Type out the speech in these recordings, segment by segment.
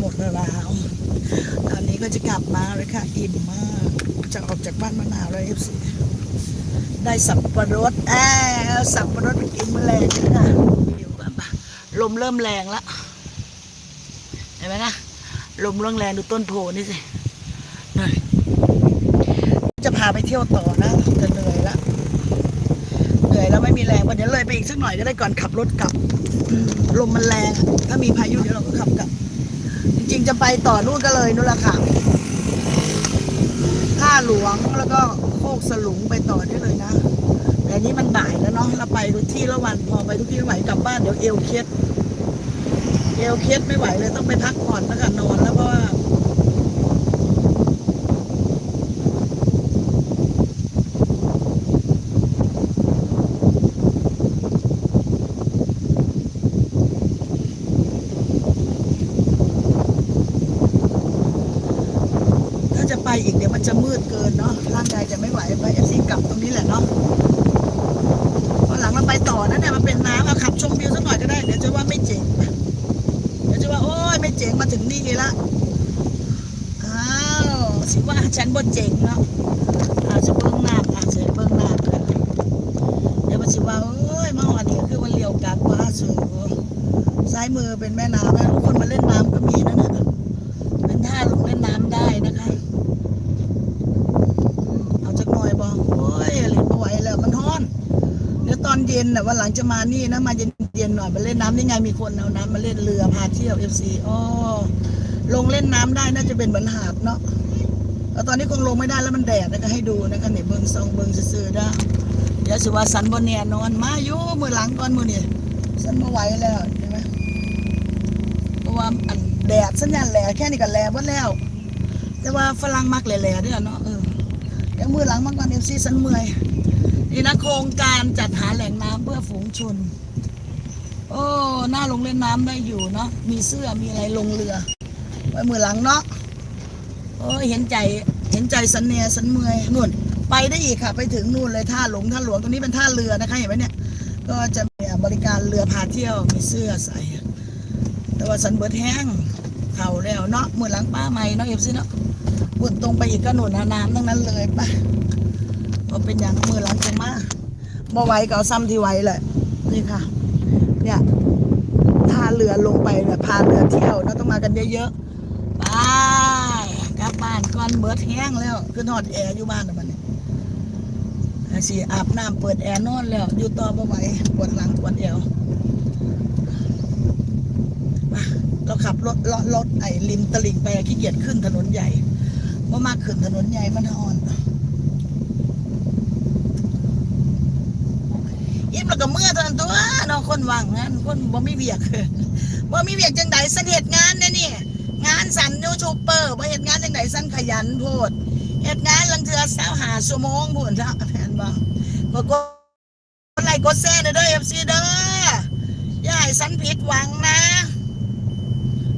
หมดแล้วตอนนี้ก็จะกลับมาเลยค่ะ อิ่มมาก จะออกจากบ้านมะนาวแล้วเอฟซีได้สับปะรดแอบสับปะรดไปกินแมลงนะอยู่บ้านปะลมเริ่มแรงแล้วเห็นไหมนะลมเริ่มแรงดูต้นโพนี่สิจะพาไปเที่ยวต่อนะแต่เหนื่อยละเหนื่อยแล้วไม่มีแรงวันนี้เลยไปอีกสักหน่อยก็ได้ก่อนขับรถกลับลมมันแรง ถ้ามีพายุเดี๋ยวเราก็ขับกลับ ริง ๆ จะไปต่อนู่นก็เลยนู่นแหละค่ะท่าหลวงแล้วก็โคกสลุงไปต่อได้เลยนะแต่นี้มันบ่ายแล้วเนาะเราไปทุกที่ละวันพอไปทุกที่ไม่ไหวกลับบ้านเดี๋ยวเอวเคล็ดเอวเคล็ดไม่ไหวเลยต้องไปพักผ่อนแล้วก็นอนแล้วเพราะว่าจะไปอีกเดี๋ยวมันจะมืดเกินเนาะร่างกายจะไม่ไหวไปเอฟซีกลับตรงนี้แหละเนาะวันหลังเราไปต่อนะเนี่ยมันเป็นน้ำอะขับชมวิวสักหน่อยก็ได้เดี๋ยวจะว่าไม่เจ๋งเดี๋ยวจะว่าโอ้ยไม่เจ๋งมาถึงนี่ละอ้าวสิว่า ฉันบ่เจ๋งเนาะอาจจะเบิ้งหน้าอาจจะเบิ้งหน้ากันเดี๋ยวมันสิว่าโอ้ยมาหอดนี่ก็คือมันเลี้ยวกลับว่าสูซ้ายมือเป็นแม่น้ำนะทุกคนมาเล่นน้ำก็มีนะเนี่ยเป็นท่าลงเล่นน้ำได้นะคะ เอาจักหน่อยบอกโอ้ยเล่นไม่ไหวแล้วมันร้อนเดี๋ยวตอนเย็นน่ะวันหลังจะมานี่นะมาเย็นเย็นๆหน่อยมาเล่นน้ำนี่ไงมีคนเอาน้ำมาเล่นเรือพาเที่ยวเอฟซีอ๋อลงเล่นน้ำได้น่าจะเป็นเหมือนหาดเนาะ แต่ตอนนี้คงลงไม่ได้แล้วมันแดดนะคะให้ดูนะคะเนี่ยเบิ้งซองเบิ้งซื่อๆได้เดี๋ยวสิว่าสันบนเนี่ยนอนมาอยู่มือหลังก่อนมือเนี่ยสันม่ไหวแล้วเห็นไหมเพราะว่าอันแดดสัญญาณแหล่แค่นี้ก็แหล่หมดแล้ว แต่ว่าฝรั่งมักแหล่ๆด้วยเนาะเออเดี๋ยวมือหลังมากกว่าเอฟซีสันเมื่อยนี่นะโครงการจัดหาแหล่งน้ำเพื่อฝูงชน โอ้หน่าลงเล่นน้ำได้อยู่เนาะมีเสื้อมีอะไรลงเรือ ไว้มือหลังเนาะ โอ้ยเห็นใจเห็นใจสันเนียสันเมยนู่น ไปได้อีกค่ะ ไปถึงนู่นเลยท่าหลงท่าหลวงตรงนี้เป็นท่าเรือนะคะเห็นไหมเนี่ย ก็จะมีบริการเรือพาเที่ยวมีเสื้อใส่ แต่ว่าสันเบิดแห้งเข่าแล้วเนาะมือหลังป้าใหม่เนาะเอฟซีเนาะบุญตรงไปอีกก็หนุนน้ำทั้งนั้นเลยป่ะก็เป็นอย่างมือหลังจะมาบ่ไหวก็ซ้ำที่ไหวแหละนี่ค่ะ เนี่ยท่าเรือลงไปแบบพาเรือเที่ยวเนาะต้องมากันเยอะๆ ก่อนเบิดแห้งแล้วขึ้นหอดแอร์อยู่บ้านนะมันสิอาบน้ำเปิดแอร์นอนแล้ว อยู่ต่อบ่ไหวปวดหลังปวดเอวมาเราขับรถเลาะรถไอ้ริมตลิ่งไปขี้เกียจขึ้นถนนใหญ่ว่ามากขึ้นถนนใหญ่มันอ่อนยิ้มแล้วก็เมื่อตอนตัวเน้องคนว่างงานคนบ่มีเวียกบ่มีเวียกจังไดเสันเหตุงานเนี่ยนี่ สันยูทูปเปอร์บ่เหตุงานจังไดสันขยันโพดเหตุงานลังเทือสาวหาชั่วมงพูนละแม่นบ่ก็กดไลค์กดแชร์หน่อยเด้อ FC เด้อย่าให้สันผิดหวังนะ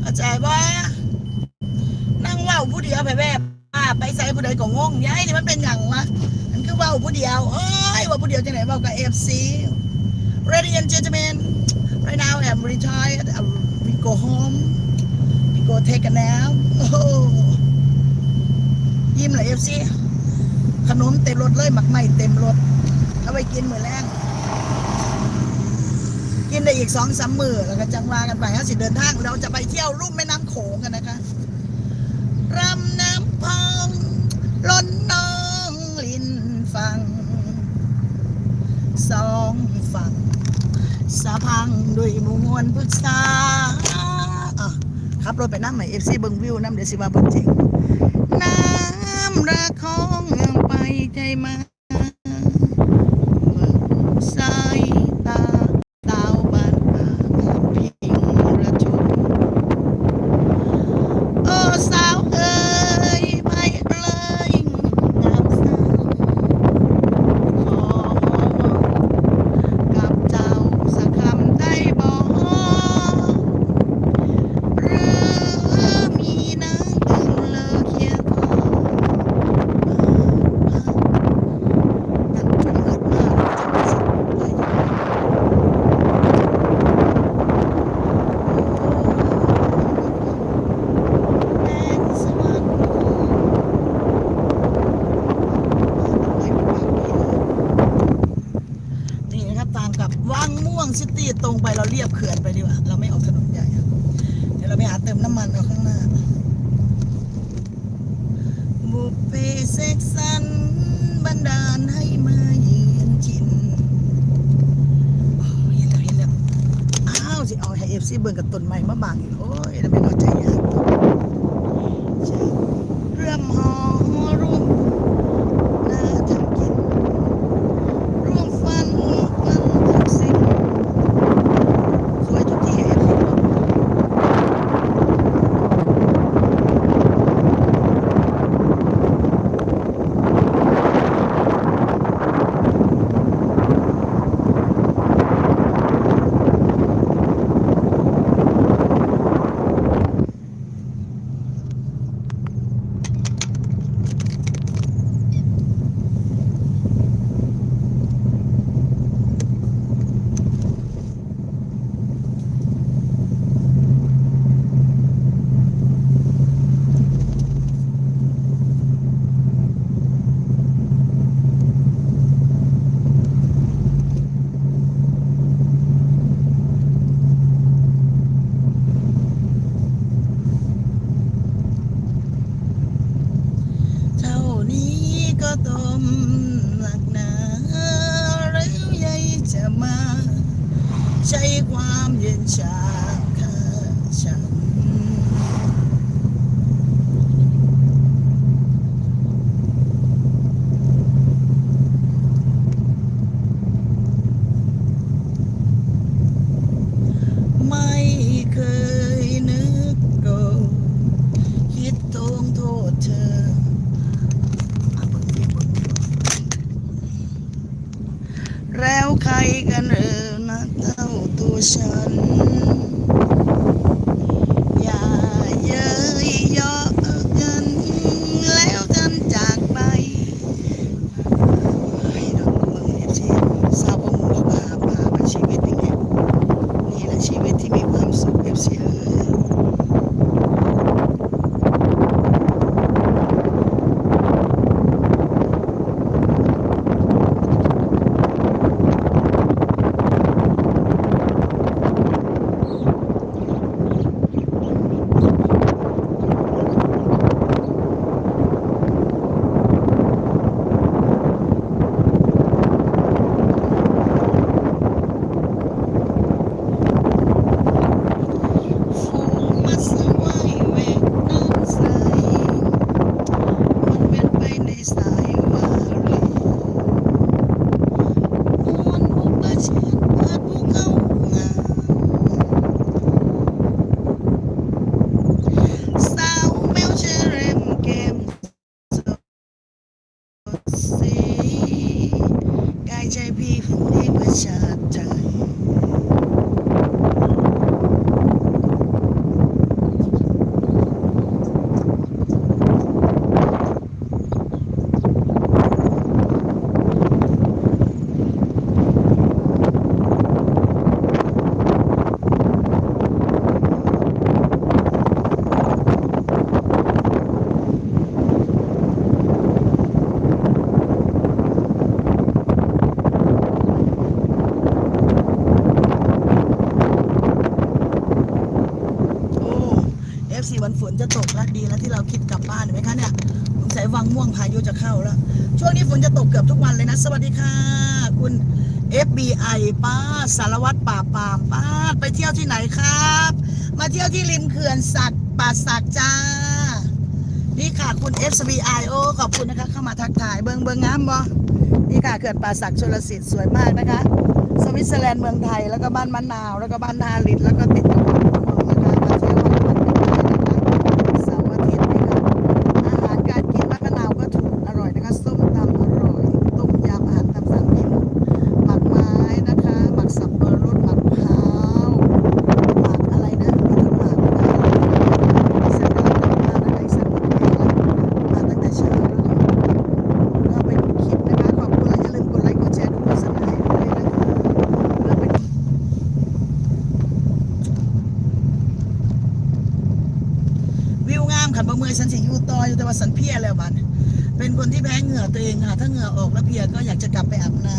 เข้าใจบ่นั่งว้าผู้เดียวไปแบบป้าไปใส่ผู้ใดก็งงย้ายนี่มันเป็นอย่างวะมันคือว้าผู้เดียวเอ้ยว่าผู้เดียวจังไหนว้ากับ FC Ladies and gentlemen right now I'm retired I we go home go take a nap โอ้โหยิ้มเลย FC ขนมเต็มรถเลยหมักไหมเต็มรถเอาไปกินมื้อแรงกินได้อีกสองสามมือแล้วก็จังว่ากันไปฮะสิเดินทางเราจะไปเที่ยวลุ่มแม่น้ำโขงกันนะคะรำน้ำพองล้นน้องลินฟังสองฝั่งสะพังด้วยมวลพฤกษา ขับรถไปน้ำใหม่เอฟซีเบิงวิวน้ำเดซิวาเบิงจริงน้ำระคองไปใจมา ความเย็นชาข้าฉัน ยุจะเข้าแล้ว ช่วงนี้ฝนจะตกเกือบทุกวันเลยนะ สวัสดีค่ะ คุณ FBI ป้าสารวัตรป่าปรามป้าไปเที่ยวที่ไหนครับ มาเที่ยวที่ริมเขื่อนสัตว์ป่าสักจ้า นี่ค่ะคุณ FBI โอขอบคุณนะคะ เข้ามาทักทายเบิงเบิงงามบ่นี่ค่ะเขื่อนป่าสักชลสิทธิ์สวยมากนะคะ สวิตเซอร์แลนด์เมืองไทยแล้วก็บ้านมะนาว แล้วก็บ้านนาลิตแล้วก็ติดกับบ้านม่วงนะคะมาเที่ยววันวันกันได้นะคะเสาร์อาทิตย์นี่ค่ะอาหารการกินมะนาวก็ถูกอร่อยนะคะส้มตำอร่อยต้มยำอาหารตามสั่งที่หมดหมักไม้นะคะหมักสับปะรดหมักมะพร้าวหมักอะไรนะมีทุกหมักนะคะอีสานกำลังทำงานนะคะอีสานหมดเพลงแล้วมาตั้งแต่เช้าแล้วค่ะก็ไปดูคลิปนะคะขอบคุณและอย่าลืมกดไลค์กดแชร์ดูโฆษณาให้ด้วยนะคะเพื่อเป็น วิ เมื่อยฉันสิอยู่ต่ออยู่แต่ว่าสันเพียแล้วบัดเป็นคนที่แพ้เหงื่อตัวเองค่ะ ถ้าเหงื่อออกแล้วเพียก็อยากจะกลับไปอาบน้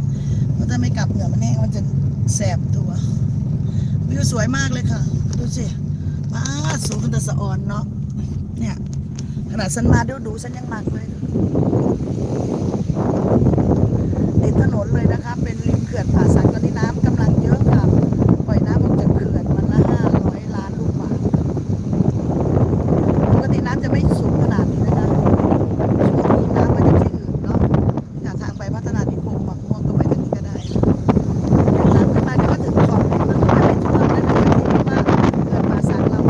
ำเพราะถ้าไม่กลับเหงื่อมันแห้งมันจะแสบตัววิวสวยมากเลยค่ะ ดูสิมาสูงขึ้นแต่สะอ่อนเนาะเนี่ยขนาดฉันมาดูดูฉันยังมักเลยติดถนนเลยนะคะ เป็นริมเขื่อนป่าสักตอนนี้น้ำกำลังเยอะค่ะ ปล่อยน้ำออกจากเขื่อนวันละห้าร้อยล้านลูกบาศก์ปกติน้ำจะไม่สูงขนาดนี้นะคะช่วงนี้น้ำมาจากที่อื่นเนาะจากทางไปพัฒนานิคมบางม่วงก็ไปทางนี้ก็ได้น้ำขึ้นมาเดี๋ยวก็ถึงขอบเลยมันจะไม่ท่วมนะคะเพราะว่าเขื่อนป่าสักเรา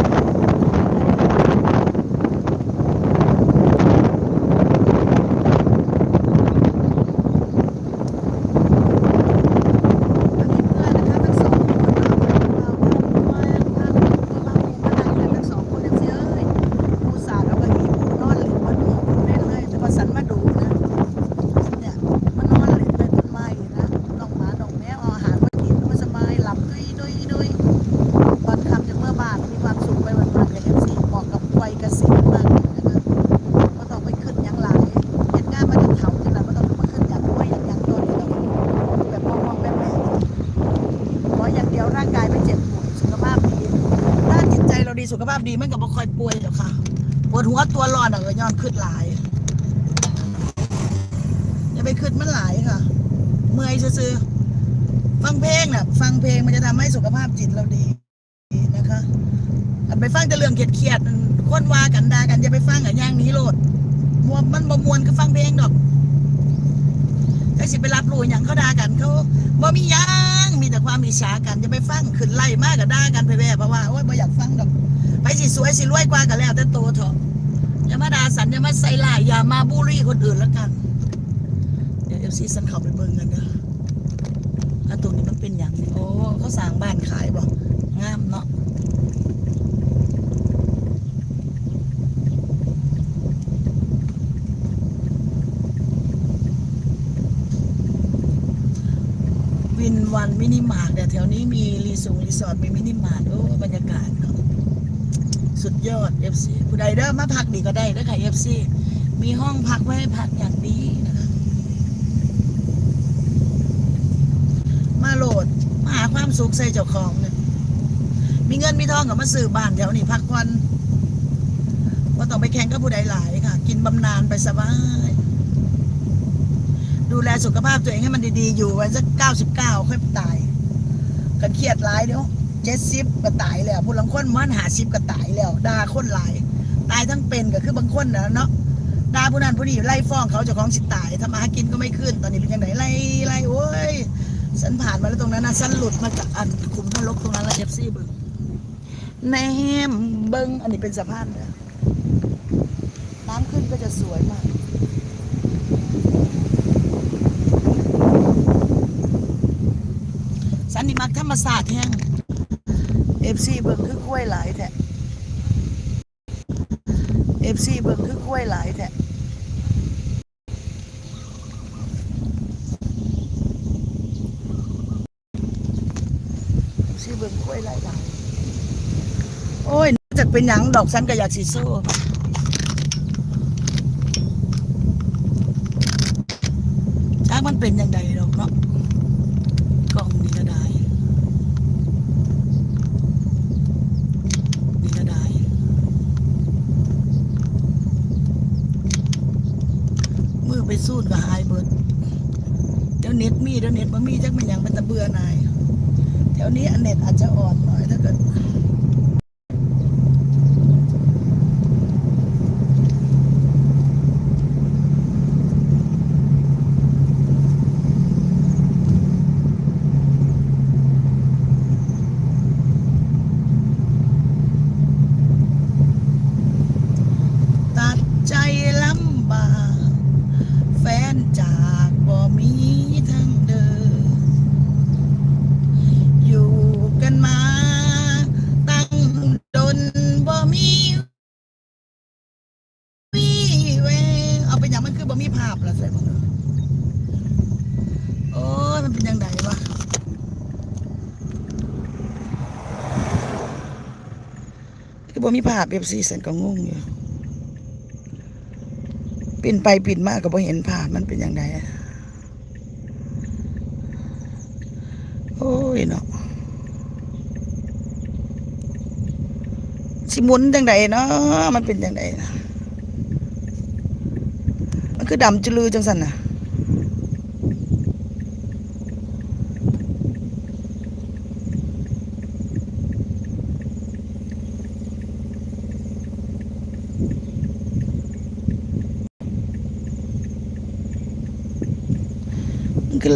อันนี้เพื่อนนะคะทั้งสองคนเราว่าว่าว่าว่าว่าทั้งสองคนเสียเอ้ยผู้สาวเราก็หิวนอนหลิบมาดูเล่นเลยแต่ว่าสันมาดูนะเนี่ยมานอนหลิบในต้นไม้นะน้องหมาน้องแมวเอาอาหารมากินก็สบายหลับดุยดุยดุยตอนคำจากเมื่อบ้านมีความสุขไปวันๆกับเอฟซีเหมาะกับวัยเกษียณมากเลยนะคะก็ต้องไปขึ้นยังหลายเห็นงานมาจากเขาจังหวัดก็ต้องมาขึ้นอย่างด้วยอย่างอย่างตัวนี้เราแบบมองๆแบบแบบขออย่างเดียวร่างกายไม่เจ็บป่วยสุขภาพดีถ้าจิตใจเราดีสุ ขภาพดีมันก็บ่ค่อยป่วยหรอกค่ะปวดหัวตัวร้อนอะก็ย้อนขึ้นหลายอย่าไปขึ้นมันหลายค่ะ เมื่อยซื่อฟังเพลงน่ะ ฟังเพลงมันจะทำให้สุขภาพจิตเราดีนะคะไปฟังแต่เรื่องเครียดๆคนว่ากันดากันอย่าไปฟังกับย่างนี้โลดมวนมันบ่มวนก็ฟังเพลงดอก แต่สิไปรับรู้อย่างเขาด่ากันเขาบ่มียังมีแต่ความอิจฉากันจะไปฟังขึ้นไล่มากกับด่ากันไปแว่เพราะว่าโอ๊ยบ่อยากฟังดอกไปสิสวยสิรวยกว่ากันแล้วแต่โตเถอะอย่ามาด่าสันอย่ามาใส่ลายอย่ามาบูลลี่คนอื่นแล้วกันเดี๋ยวเอฟซีสันเขาไปเบิ่งกันเด้ออะตรงนี้มันเป็นอย่างนี้โอ้เขาสร้างบ้านขายบ่งามเนาะ วันมินิมาร์ทแต่แถวนี้มีรีสอร์ทรีสอร์ทมีมินิมาร์ทโอ้บรรยากาศเนาะสุดยอด FC ผู้ใดเด้อมาพักดีก็ได้เด้อค่ะ FC มีห้องพักไว้ให้พักอย่างดีนะคะมาโหลดมาหาความสุขใส่เจ้าของเนี่ยมีเงินมีทองกับมาซื้อบ้านแถวนี้พักวันว่าต้องไปแข่งกับผู้ใดหลายค่ะ กินบำนาญไปสบาย ดูแลสุขภาพตัวเองให้มันดีๆ อยู่ไว้สักเก้าสิบเก้าค่อยตายกันเครียดหลายเดี๋ยวเจ็ดสิบก็ตายแล้วผู้ลังคนมันหาสิบก็ตายแล้วด่าคนหลาย ตายทั้งเป็นก็คือบางคนนะเนาะด่าผู้นั้นผู้นี้ไล่ฟ้องเขาเจ้าของสิตายทำมาหากินก็ไม่ขึ้น ตอนนี้เป็นยังไงไล่ไล่โอ้ยฉันผ่านมาแล้วตรงนั้นนะฉันหลุดมาจากอันคุมนรกตรงนั้นแล้วเอฟซีเบิ้งแนมเบิ้งอันนี้เป็นสะพานเลยน้ำขึ้นก็จะสวยมาก สันนิ มักธรรมศาสตร์แห้งเอฟซีเบิ่งคือกล้วยหลายแท้เอฟซีเบิ่งคือกล้วยหลายแท้ซีเบิ่งกล้วยหลายหลายโอ้ยจากเป็นหยังดอกสันก็อยากสิสู้จ้างมันเป็นยังไงดอกเนาะ กล้องนี่ก็ได้ นี่ก็ได้ มือไปสู้กับหายเบิดเดี๋ยวเน็ตมีเดี๋ยวเน็ตมันมีจักเป็นอย่างเป็นตะเบื่อหน่ายแถวนี้อเน็ตอาจจะอ่อน มีภาพเอฟซีสันก็งงอยู่ปิ่นไปปิ่นมาก็บ่เห็นภาพมันเป็นอย่างไรโอ้ยเนาะสิมุนจังใดเนาะมันเป็นจังใดนะมันคือดำจุลือจังสันน่ะ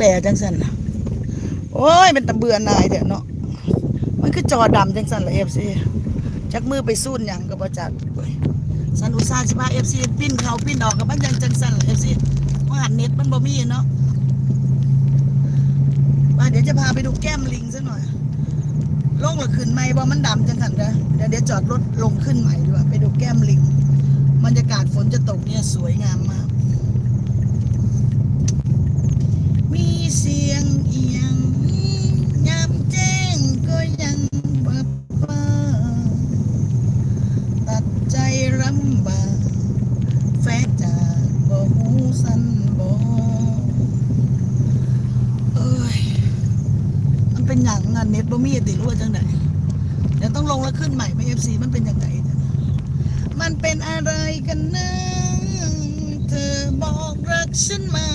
แหล่จังสันน่ะโอ้ยเป็นตะเบือนายเถอะเนาะมันคือจอดำจังสันละเอฟซีจักมือไปสู้นหยังกับบ่จักเว้ยสันอุตสาห์สิพาเอฟซีปิ้นเขาปิ้นออกกับมันยังจังสันละเอฟซีว่าหันเน็ตมันบ่มีเนาะว่าเดี๋ยวจะพาไปดูแก้มลิงซะหน่อยลงหรือขึ้นไหมบ่ามันดำจังสันเด้อเดี๋ยวเดี๋ยวจอดรถลงขึ้นใหม่ดีกว่าไปดูแก้มลิงบรรยากาศฝนจะตกเนี่ยสวยงามมาก มีเสียงเอียงยามแจ้งก็ยังบับบ้าตัดใจรำบากแฟนจากบ่หูสันบ่เอ้ย มันเป็นอย่างงานเน็ตบ่มีติรู้ว่าจังไดเดี๋ยวต้องลงแล้วขึ้นใหม่ไม่เอฟซีมันเป็นอย่างไรมันเป็นอะไรกันนะเธอบอกรักฉันมา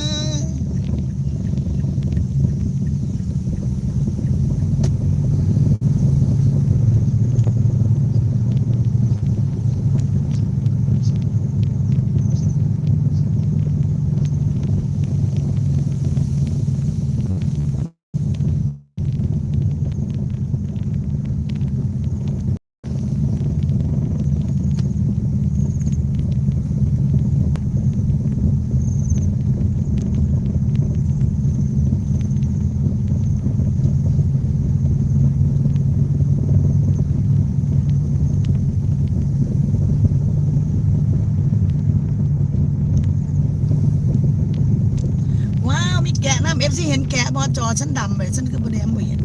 ว้าว มีแกะน้ำเอฟซีเห็นแกะบอ จอฉันดำไปฉันคือบนแอมบ่เห็น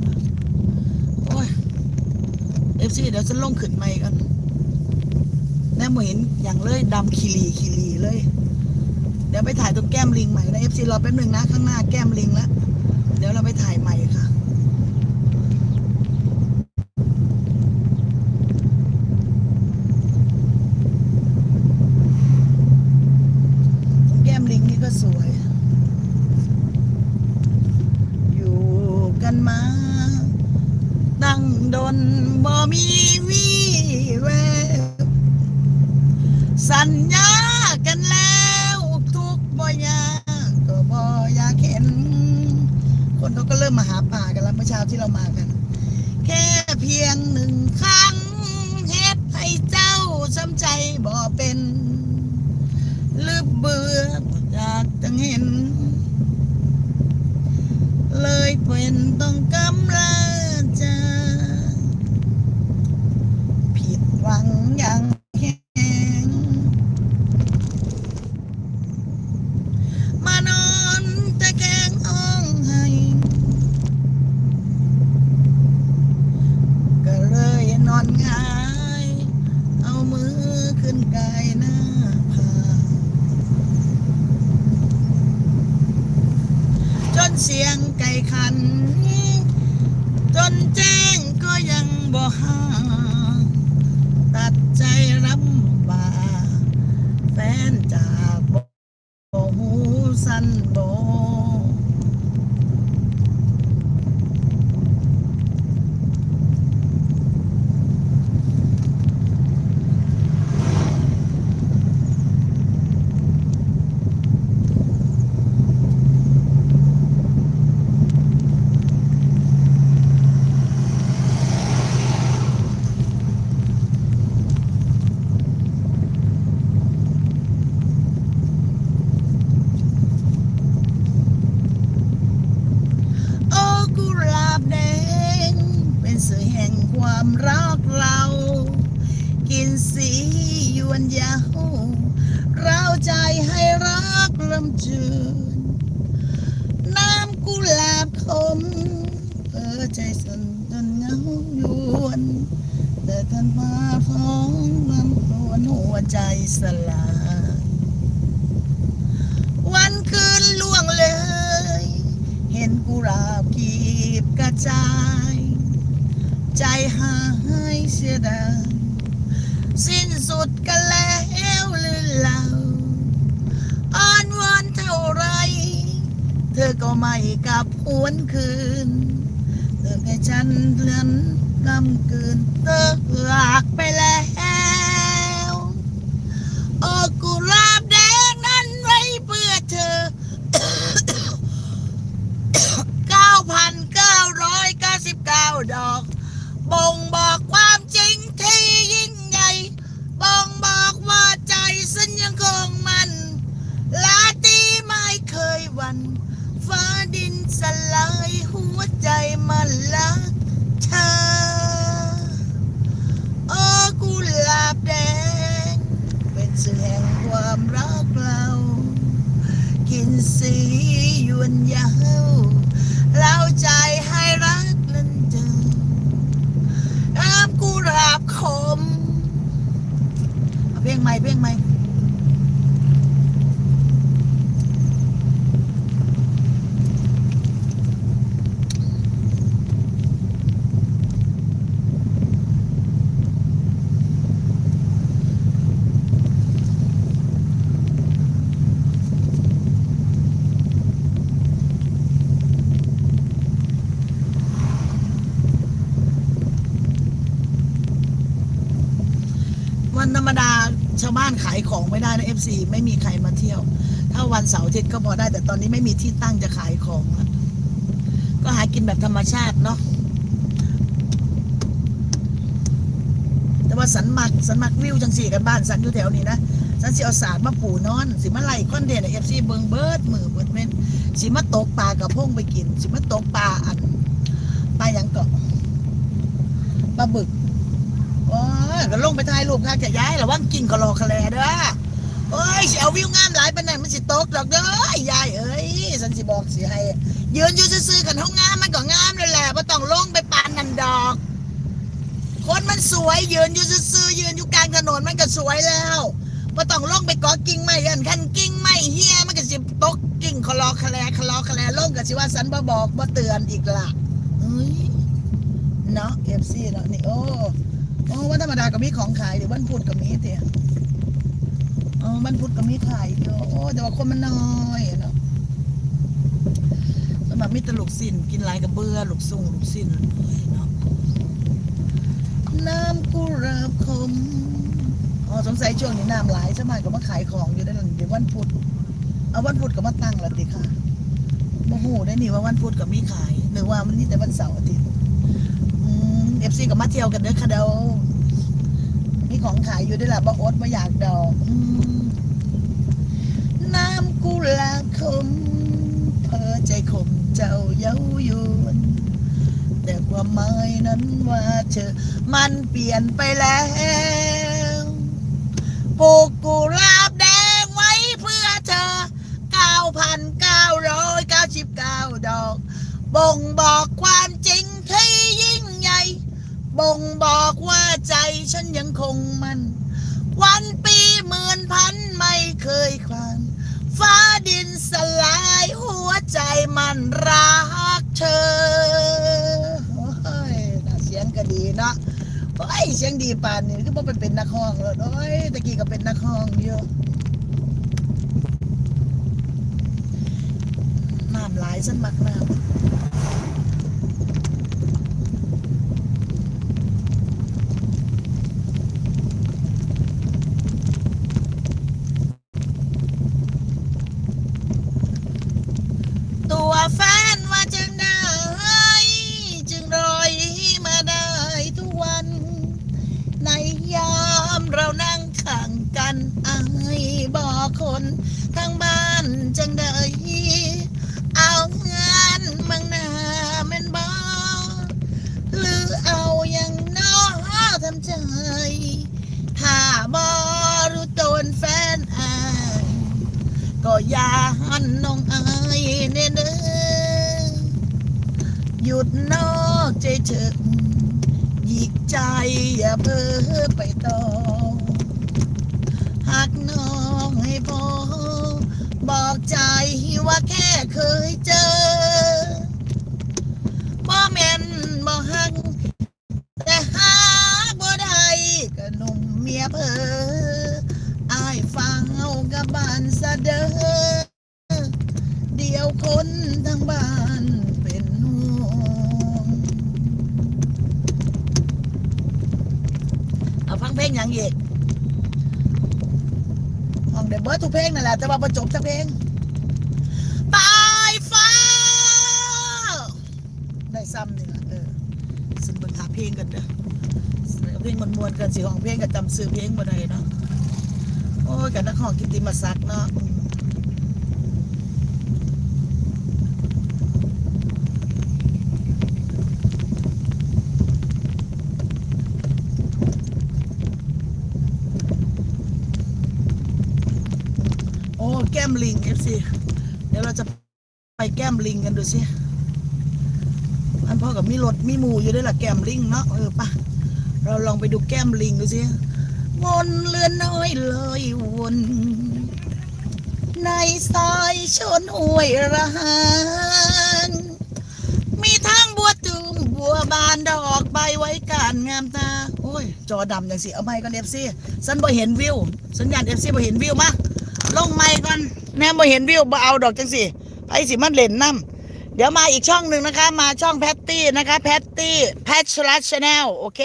โอ้ยเอฟซีเดี๋ยวฉันลงขึ้นใหม่กันแน่บ่เห็นอย่างเลยดำคีรีคีรีเลย เดี๋ยวไปถ่ายตรงแก้มลิงใหม่นะเอฟซีรอแป๊บหนึ่งนะข้างหน้าแก้มลิงแล้วเดี๋ยวเราไปถ่ายใหม่ค่ะ ยเป็นต้องกำลาใจผิดหวังยังแข็งมานอนตะแคงอ้องให้ ก็เลยนอนหงาย เอามือขึ้นกายหน้าผา จนเสียงไก่ขัน จนแจ้งก็ยังบ่ห่างตัดใจรับบาแฟนจากบ่หูสันบ่ โอ้กุหลาบแดง เป็นสื่อแห่งความรักเรา กินสียวนยาวเราใจให้รักลำจืน น้ำกุหลาบคมเออใจสั่นจนเหงายวน แต่ท่านมาพ้องลำครวนหัวใจสลาย วันคืนล่วงเลย เห็นกุหลาบกีบกระจาย ใจหายเสียดาย สิ้นสุดกันแล้วหรือเล่าอ้อนวอนเท่าไร เธอ ก็ไม่กลับหวนคืนเธอให้ฉันเลือนกำกืนเธอหลากไปแล้ว โอ้กุหลาบแดงนั้นไว้เพื่อเธอ 9,999 ดอก บ่งบอกความจริงที่ยิ่งใหญ่ บ่งบอกว่าใจฉันยังคงมันลาตีไม่เคยหวัน ฟ้าดินสลายหัวใจมันรักเธอ โอ้กุหลาบแดง เป็นสื่อแห่งความรักเรา กินสียวนยาวเล่าใจให้รักนั้นเจอน้ำกุหลาบขมเอาเพลงใหม่เพลงใหม่ วันธรรมดาชาวบ้านขายของไม่ได้นะเอฟซีไม่มีใครมาเที่ยว ถ้าวันเสาร์อาทิตย์ก็พอได้ แต่ตอนนี้ไม่มีที่ตั้งจะขายของแล้วก็หากินแบบธรรมชาติเนาะแต่ว่าสันมักสันมักวิวจังสี่กันบ้านสันอยู่แถวนี้นะสันสิเอาสารมาปูนอน สิมาไล่คอนเทนต์เอฟซีเบิงเบิดมือเบิดเม่นสิมาตกปลากระพงไปกิน สิมาตกปลาอันปลาหยังเกาะปลาบึก ก็ลงไปถ่ายรูปค่ะจะย้ายระวังกิ่งกะโหลกคะแลเด้อโอ้ยเอาวิวงามหลายปานนั้นมันสิตกดอกเด้อยายเอ้ยฉันสิบอกสิให้ยืนอยู่ซื่อๆกันห้องงามมันก็งามนั่นแหละบ่ต้องลงไปปานนันดอก คนมันสวยยืนอยู่ซื่อๆยืนอยู่กลางถนนมันก็สวยแล้วบ่ต้องลงไปกาะกิ่งไม้อันคันกิ่งไม้เฮียมันก็สิตกกิ่งคลอคะแลคลอคะแลลงก็สิว่าสันบ่บอกบ่เตือนอีกล่ะเอ้ยเนาะ FC เนาะนี่โอ้ อ๋อวันธรรมดาก็มีของขายเดี๋ยววันพุธก็มีเตียอ๋อวันพุธก็มีขายเดียวโอ้แต่ว่าคนมันน้อยเนาะสำหรับมิตรลูกสิ้นกินลายกับเบื่อลูกซุ่งลูกสิ้นโอ้ยเนาะน้ำกุหลาบขมอ๋อสงสัยช่วงนี้น้ำหลายสมัยก็มาขายของอยู่ได้แล้วนี่เดี๋ยววันพุธเอาวันพุธก็มาตั้งแล้วติค่ะโมโหได้นี่ว่าวันพุธก็มีขาย หรือว่ามันนี่แต่วันเสาร์อาทิตย์เอฟซีก็มาเที่ยวกันเด้อค่ะเดา ของขายอยู่ด้วยล่ะบ่อดบ่อยากดอกน้ำกุหลาบคมเพอใจคมเจ้าเย้ายวนแต่ความหมายนั้นว่าเธอมันเปลี่ยนไปแล้วปลูกกุหลาบแดงไว้เพื่อเธอ9,999ดอก บ่งบอกความ บ่งบอกว่าใจฉันยังคงมัน วันปีหมื่นพันไม่เคยคลานฟ้าดินสลายหัวใจมันรักเธอโอ้ยน่าเสียงก็ดีเนาะโอ้ยเสียงดีปานนี้ก็บ่ไปเป็นนักห้องแล้วโอ้ยตะกี้ก็เป็นนักห้องอยู่น้ำหลายฉันมักน้ำ บอกใจว่าแค่เคยเจอ มาศักเนาะโอ้แก้มลิง FC เดี๋ยวเราจะไปแก้มลิงกันดูสิอันพ่อกับมีรถมีหมูอยู่ด้วยล่ะแก้มลิงเนาะเออปะเราลองไปดูแก้มลิงดูสิวนเรือนน้อยลอยวน ในซอยชนห้วยระหางมีทางบัวตูมบัวบานดอกใบไว้การงามตาโอ้ย จอดำอย่างสิ เอาไม้ก่อนเอฟซีฉันบ่เห็นวิว สัญญาณเอฟซีบ่เห็นวิวมาลงไม้ก่อนแน่บ่เห็นวิวบ่เอาดอกจังสิไปสิมันเล่นน้ำเดี๋ยวมาอีกช่องหนึ่งนะคะ มาช่องแพตตี้นะคะแพตตี้แพทชลัชาแนลโอเค